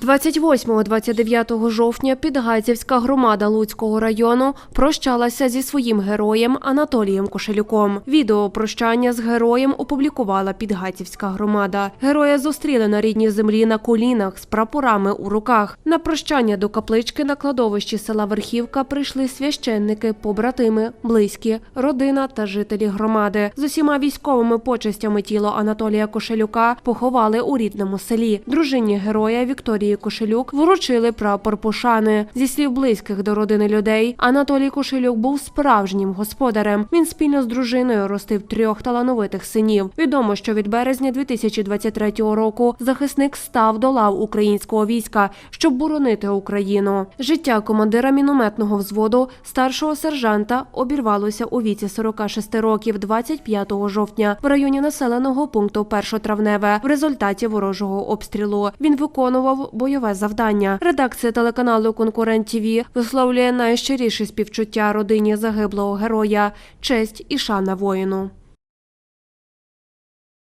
28-29 жовтня Підгайцівська громада Луцького району прощалася зі своїм героєм Анатолієм Кошелюком. Відео прощання з героєм опублікувала Підгайцівська громада. Героя зустріли на рідній землі на колінах з прапорами у руках. На прощання до каплички на кладовищі села Верхівка прийшли священники, побратими, близькі, родина та жителі громади. З усіма військовими почестями тіло Анатолія Кошелюка поховали у рідному селі. Дружині героя Вікторії Кошелюк вручили прапор пошани. Зі слів близьких до родини людей, Анатолій Кошелюк був справжнім господарем. Він спільно з дружиною ростив трьох талановитих синів. Відомо, що від березня 2023 року захисник став до лав українського війська, щоб боронити Україну. Життя командира мінометного взводу старшого сержанта обірвалося у віці 46 років 25 жовтня в районі населеного пункту Першотравневе в результаті ворожого обстрілу. Він виконував бойове завдання. Редакція телеканалу Конкурент ТВ висловлює найщиріші співчуття родині загиблого героя, честь і шана воїну.